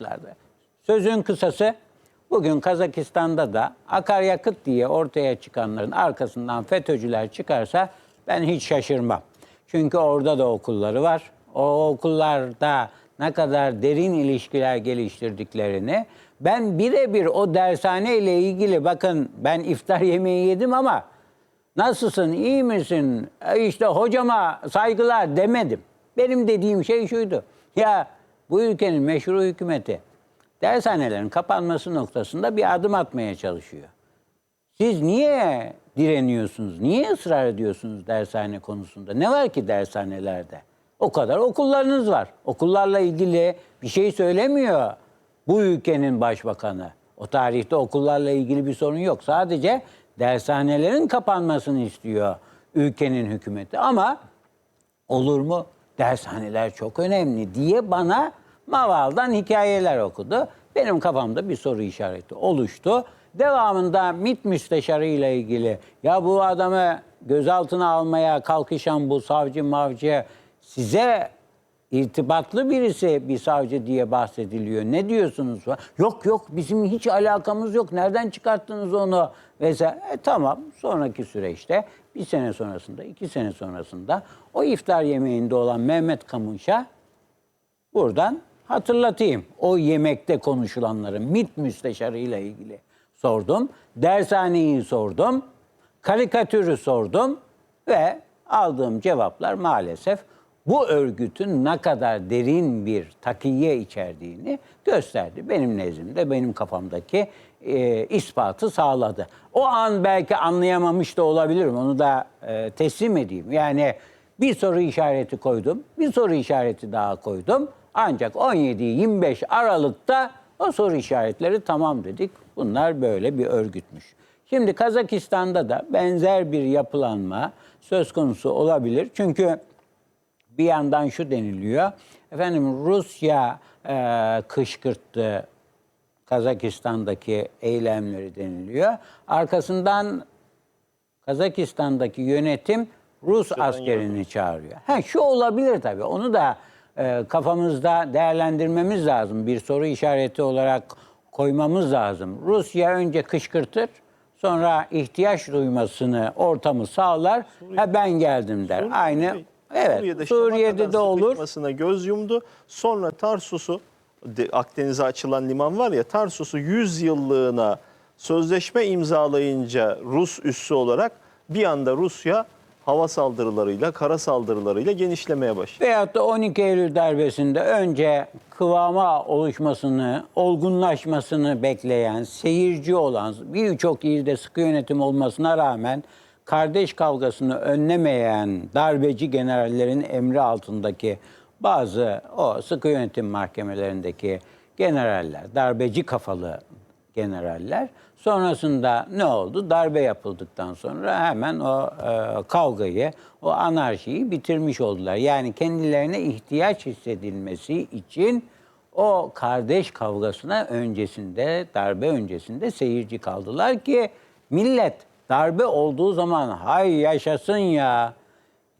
yapmışlardı. Sözün kısası bugün Kazakistan'da da akaryakıt diye ortaya çıkanların arkasından FETÖ'cüler çıkarsa ben hiç şaşırmam. Çünkü orada da okulları var. O okullarda ne kadar derin ilişkiler geliştirdiklerini ben birebir o dershane ile ilgili bakın ben iftar yemeği yedim ama nasılsın iyi misin E işte hocama saygılar demedim. Benim dediğim şey şuydu. Ya bu ülkenin meşru hükümeti dershanelerin kapanması noktasında bir adım atmaya çalışıyor. Siz niye direniyorsunuz? Niye ısrar ediyorsunuz dershane konusunda? Ne var ki dershanelerde? O kadar okullarınız var. Okullarla ilgili bir şey söylemiyor bu ülkenin başbakanı. O tarihte okullarla ilgili bir sorun yok. Sadece dershanelerin kapanmasını istiyor ülkenin hükümeti. Ama olur mu? Dershaneler çok önemli diye bana Maval'dan hikayeler okudu. Benim kafamda bir soru işareti oluştu. Devamında MİT müsteşarı ile ilgili ya bu adamı gözaltına almaya kalkışan bu savcı mavcı size irtibatlı birisi bir savcı diye bahsediliyor. Ne diyorsunuz? Yok yok bizim hiç alakamız yok. Nereden çıkarttınız onu? Vesaire. E, tamam sonraki süreçte bir sene sonrasında, iki sene sonrasında o iftar yemeğinde olan Mehmet Kamunş'a buradan hatırlatayım. O yemekte konuşulanları MİT müsteşarı ile ilgili sordum. Dershaneyi sordum. Karikatürü sordum ve aldığım cevaplar maalesef bu örgütün ne kadar derin bir takiye içerdiğini gösterdi. Benim nezdimde, benim kafamdaki e, ispatı sağladı. O an belki anlayamamış da olabilirim. Onu da e, teslim edeyim. Yani bir soru işareti koydum, bir soru işareti daha koydum. Ancak 17-25 Aralık'ta o soru işaretleri tamam dedik. Bunlar böyle bir örgütmüş. Şimdi Kazakistan'da da benzer bir yapılanma söz konusu olabilir. Çünkü bir yandan şu deniliyor. Efendim Rusya e, kışkırttı Kazakistan'daki eylemleri deniliyor. Arkasından Kazakistan'daki yönetim Rus askerini çağırıyor. Ha şu olabilir tabii. Onu da e, kafamızda değerlendirmemiz lazım. Bir soru işareti olarak koymamız lazım. Rusya önce kışkırtır, sonra ihtiyaç duymasını ortamı sağlar. ha ben geldim der. Aynı evet Suriye'de, Suriye'de, de olur. göz yumdu. Sonra Tarsus'u de- Akdeniz'e açılan liman var ya Tarsus'u 100 yıllığına sözleşme imzalayınca Rus üssü olarak bir anda Rusya hava saldırılarıyla, kara saldırılarıyla genişlemeye başladı. Veyahut da 12 Eylül darbesinde önce kıvama oluşmasını, olgunlaşmasını bekleyen, seyirci olan birçok ilde sıkı yönetim olmasına rağmen kardeş kavgasını önlemeyen darbeci generallerin emri altındaki bazı o sıkı yönetim mahkemelerindeki generaller, darbeci kafalı generaller. Sonrasında ne oldu? Darbe yapıldıktan sonra hemen o e, kavgayı, o anarşiyi bitirmiş oldular. Yani kendilerine ihtiyaç hissedilmesi için o kardeş kavgasına öncesinde, darbe öncesinde seyirci kaldılar ki millet darbe olduğu zaman hay yaşasın ya,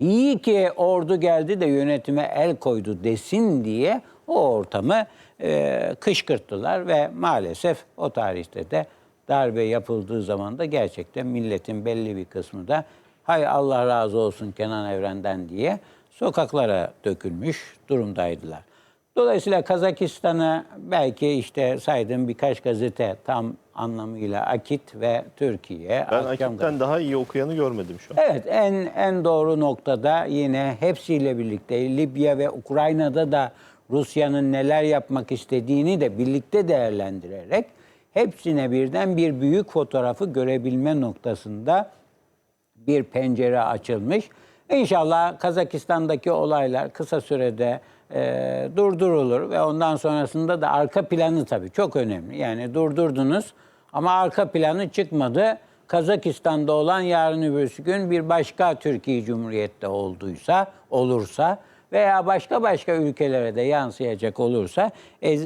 İyi ki ordu geldi de yönetime el koydu desin diye o ortamı e, kışkırttılar ve maalesef o tarihte de darbe yapıldığı zaman da gerçekten milletin belli bir kısmı da hay Allah razı olsun Kenan Evren'den diye sokaklara dökülmüş durumdaydılar. Dolayısıyla Kazakistan'ı belki işte saydığım birkaç gazete tam anlamıyla Akit ve Türkiye. Ben Akit'ten daha iyi okuyanı görmedim şu an. Evet en en doğru noktada yine hepsiyle birlikte Libya ve Ukrayna'da da Rusya'nın neler yapmak istediğini de birlikte değerlendirerek hepsine birden bir büyük fotoğrafı görebilme noktasında bir pencere açılmış. İnşallah Kazakistan'daki olaylar kısa sürede e, durdurulur ve ondan sonrasında da arka planı tabii çok önemli. Yani durdurdunuz ama arka planı çıkmadı. Kazakistan'da olan yarın öbürsü gün bir başka Türkiye Cumhuriyet'te olduysa, olursa veya başka başka ülkelere de yansıyacak olursa e,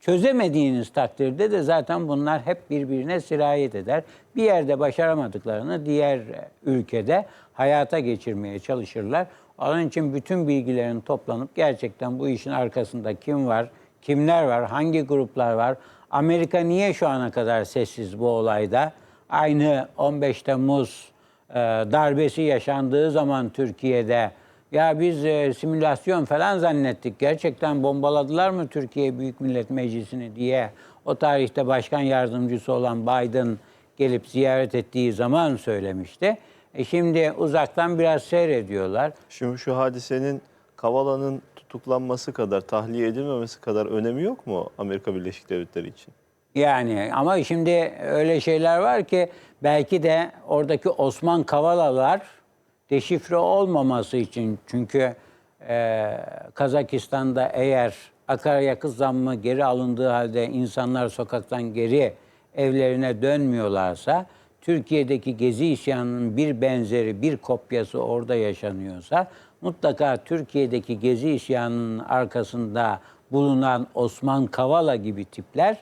çözemediğiniz takdirde de zaten bunlar hep birbirine sirayet eder. Bir yerde başaramadıklarını diğer ülkede hayata geçirmeye çalışırlar. Onun için bütün bilgilerin toplanıp gerçekten bu işin arkasında kim var, Kimler var? Hangi gruplar var? Amerika niye şu ana kadar sessiz bu olayda? Aynı 15 Temmuz e, darbesi yaşandığı zaman Türkiye'de ya biz e, simülasyon falan zannettik. Gerçekten bombaladılar mı Türkiye Büyük Millet Meclisi'ni diye o tarihte başkan yardımcısı olan Biden gelip ziyaret ettiği zaman söylemişti. E şimdi uzaktan biraz seyrediyorlar. Şimdi şu hadisenin Kavala'nın tutuklanması kadar, tahliye edilmemesi kadar önemi yok mu Amerika Birleşik Devletleri için? Yani ama şimdi öyle şeyler var ki belki de oradaki Osman Kavalalar deşifre olmaması için çünkü e, Kazakistan'da eğer akaryakıt zammı geri alındığı halde insanlar sokaktan geri evlerine dönmüyorlarsa Türkiye'deki gezi isyanının bir benzeri, bir kopyası orada yaşanıyorsa mutlaka Türkiye'deki gezi isyanının arkasında bulunan Osman Kavala gibi tipler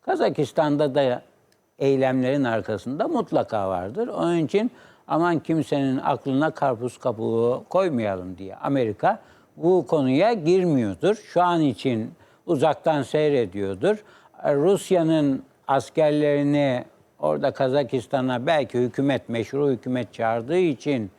Kazakistan'da da eylemlerin arkasında mutlaka vardır. Onun için aman kimsenin aklına karpuz kabuğu koymayalım diye Amerika bu konuya girmiyordur. Şu an için uzaktan seyrediyordur. Rusya'nın askerlerini orada Kazakistan'a belki hükümet, meşru hükümet çağırdığı için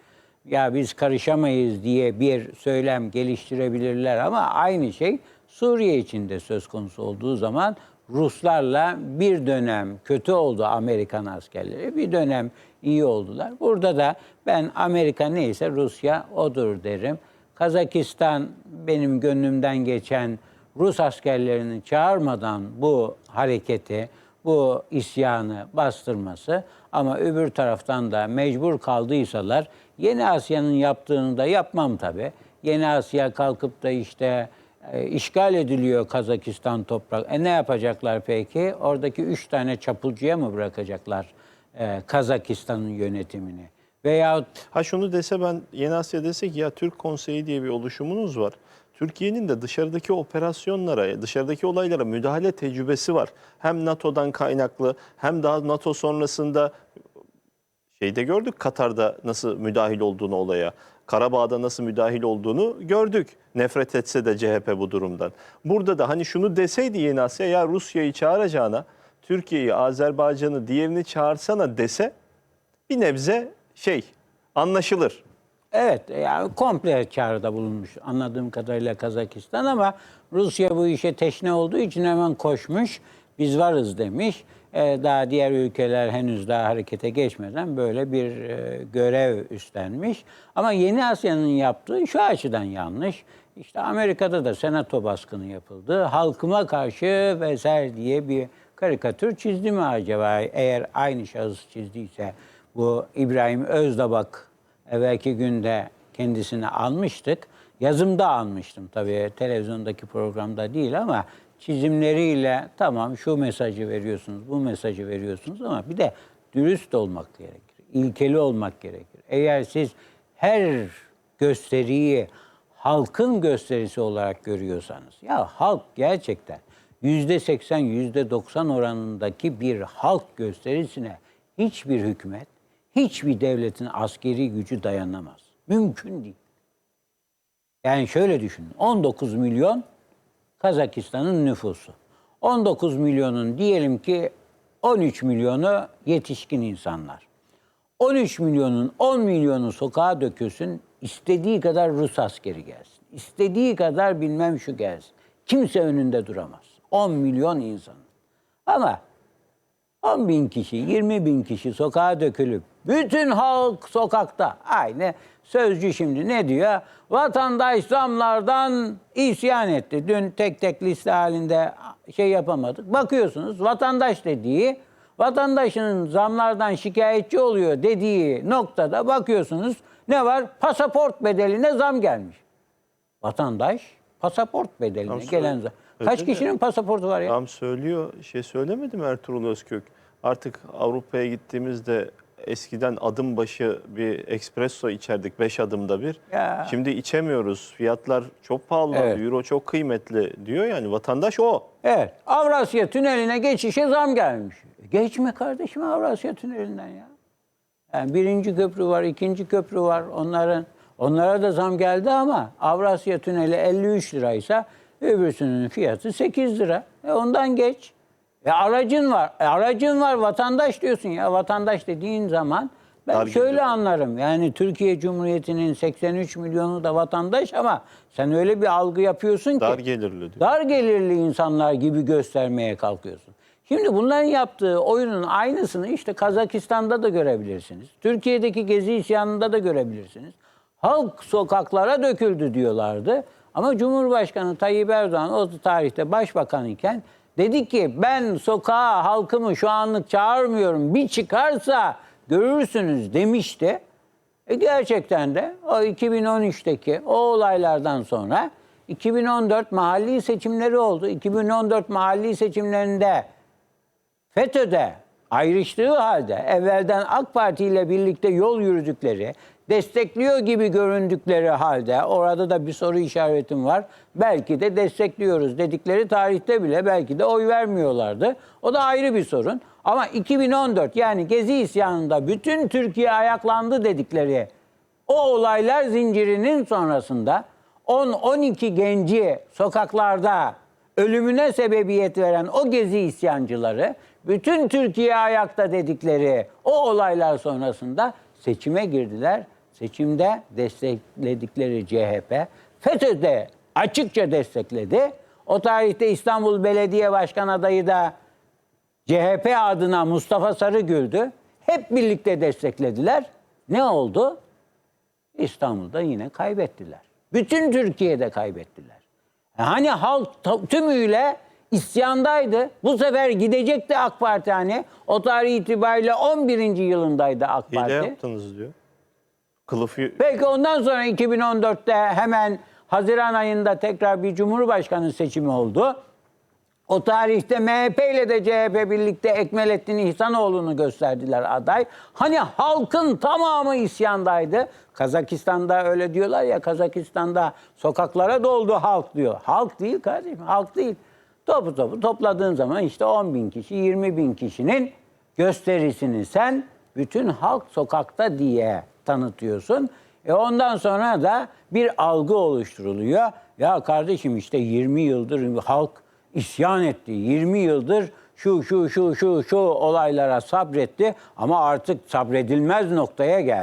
ya biz karışamayız diye bir söylem geliştirebilirler ama aynı şey Suriye için de söz konusu olduğu zaman Ruslarla bir dönem kötü oldu Amerikan askerleri, bir dönem iyi oldular. Burada da ben Amerika neyse Rusya odur derim. Kazakistan benim gönlümden geçen Rus askerlerini çağırmadan bu hareketi, bu isyanı bastırması ama öbür taraftan da mecbur kaldıysalar Yeni Asya'nın yaptığını da yapmam tabii. Yeni Asya kalkıp da işte e, işgal ediliyor Kazakistan toprak. E ne yapacaklar peki? Oradaki üç tane çapulcuya mı bırakacaklar e, Kazakistan'ın yönetimini? Veyahut Ha şunu dese ben Yeni Asya desek ya Türk Konseyi diye bir oluşumunuz var. Türkiye'nin de dışarıdaki operasyonlara, dışarıdaki olaylara müdahale tecrübesi var. Hem NATO'dan kaynaklı hem daha NATO sonrasında şeyde gördük Katar'da nasıl müdahil olduğunu olaya. Karabağ'da nasıl müdahil olduğunu gördük. Nefret etse de CHP bu durumdan. Burada da hani şunu deseydi Yeni Asya ya Rusya'yı çağıracağına Türkiye'yi, Azerbaycan'ı, diğerini çağırsana dese bir nebze şey anlaşılır. Evet, yani komple çağrıda bulunmuş anladığım kadarıyla Kazakistan ama Rusya bu işe teşne olduğu için hemen koşmuş. Biz varız demiş. Ee, daha diğer ülkeler henüz daha harekete geçmeden böyle bir e, görev üstlenmiş. Ama Yeni Asya'nın yaptığı şu açıdan yanlış. İşte Amerika'da da senato baskını yapıldı. Halkıma karşı vesaire diye bir karikatür çizdi mi acaba? Eğer aynı şahıs çizdiyse bu İbrahim Özdabak evvelki günde kendisini almıştık. Yazımda almıştım tabii televizyondaki programda değil ama çizimleriyle tamam şu mesajı veriyorsunuz, bu mesajı veriyorsunuz ama bir de dürüst olmak gerekir. ilkeli olmak gerekir. Eğer siz her gösteriyi halkın gösterisi olarak görüyorsanız ya halk gerçekten yüzde seksen, yüzde doksan oranındaki bir halk gösterisine hiçbir hükümet, hiçbir devletin askeri gücü dayanamaz. Mümkün değil. Yani şöyle düşünün. 19 milyon Kazakistan'ın nüfusu. 19 milyonun diyelim ki 13 milyonu yetişkin insanlar. 13 milyonun 10 milyonu sokağa dökülsün, istediği kadar Rus askeri gelsin. İstediği kadar bilmem şu gelsin. Kimse önünde duramaz. 10 milyon insan. Ama 10 bin kişi, 20 bin kişi sokağa dökülüp bütün halk sokakta. Aynı sözcü şimdi ne diyor? Vatandaş zamlardan isyan etti. Dün tek tek liste halinde şey yapamadık. Bakıyorsunuz vatandaş dediği, vatandaşın zamlardan şikayetçi oluyor dediği noktada bakıyorsunuz ne var? Pasaport bedeline zam gelmiş. Vatandaş pasaport bedeline Tamam, gelen zam. Kaç kişinin pasaportu var ya? Tam söylüyor. Şey söylemedi mi Ertuğrul Özkök? Artık Avrupa'ya gittiğimizde eskiden adım başı bir espresso içerdik 5 adımda bir. Ya. Şimdi içemiyoruz. Fiyatlar çok pahalı. Evet. Euro çok kıymetli diyor yani vatandaş o. Evet. Avrasya Tüneli'ne geçişe zam gelmiş. Geçme kardeşim Avrasya Tüneli'nden ya. Yani birinci köprü var, ikinci köprü var. Onların onlara da zam geldi ama Avrasya Tüneli 53 liraysa Öbürsünün fiyatı 8 lira. E ondan geç. E aracın var. E aracın var vatandaş diyorsun ya. Vatandaş dediğin zaman ben Dar şöyle gelirli. anlarım. Yani Türkiye Cumhuriyeti'nin 83 milyonu da vatandaş ama sen öyle bir algı yapıyorsun ki Dar gelirli diyor. dar gelirli insanlar gibi göstermeye kalkıyorsun. Şimdi bunların yaptığı oyunun aynısını işte Kazakistan'da da görebilirsiniz. Türkiye'deki gezi isyanında da görebilirsiniz. Halk sokaklara döküldü diyorlardı. Ama Cumhurbaşkanı Tayyip Erdoğan o tarihte başbakan iken dedi ki ben sokağa halkımı şu anlık çağırmıyorum. Bir çıkarsa görürsünüz demişti. E gerçekten de o 2013'teki o olaylardan sonra 2014 mahalli seçimleri oldu. 2014 mahalli seçimlerinde FETÖ'de ayrıştığı halde evvelden AK Parti ile birlikte yol yürüdükleri, destekliyor gibi göründükleri halde orada da bir soru işaretim var. Belki de destekliyoruz dedikleri tarihte bile belki de oy vermiyorlardı. O da ayrı bir sorun. Ama 2014 yani Gezi isyanında bütün Türkiye ayaklandı dedikleri o olaylar zincirinin sonrasında 10-12 genci sokaklarda ölümüne sebebiyet veren o gezi isyancıları bütün Türkiye ayakta dedikleri o olaylar sonrasında seçime girdiler. Seçimde destekledikleri CHP FETÖ'de açıkça destekledi. O tarihte İstanbul Belediye Başkan adayı da CHP adına Mustafa Sarıgül'dü. Hep birlikte desteklediler. Ne oldu? İstanbul'da yine kaybettiler. Bütün Türkiye'de kaybettiler. Hani halk tümüyle isyandaydı. Bu sefer gidecekti AK Parti hani. O tarih itibariyle 11. yılındaydı AK Hile Parti. yaptınız diyor. Kılıfı Belki ondan sonra 2014'te hemen Haziran ayında tekrar bir Cumhurbaşkanı seçimi oldu. O tarihte MHP ile de CHP birlikte Ekmelettin İhsanoğlu'nu gösterdiler aday. Hani halkın tamamı isyandaydı. Kazakistan'da öyle diyorlar ya Kazakistan'da sokaklara doldu halk diyor. Halk değil kardeşim halk değil. Topu topu topladığın zaman işte 10 bin kişi 20 bin kişinin gösterisini sen bütün halk sokakta diye tanıtıyorsun. E ondan sonra da bir algı oluşturuluyor. Ya kardeşim işte 20 yıldır halk isyan etti. 20 yıldır şu şu şu şu şu olaylara sabretti ama artık sabredilmez noktaya geldi.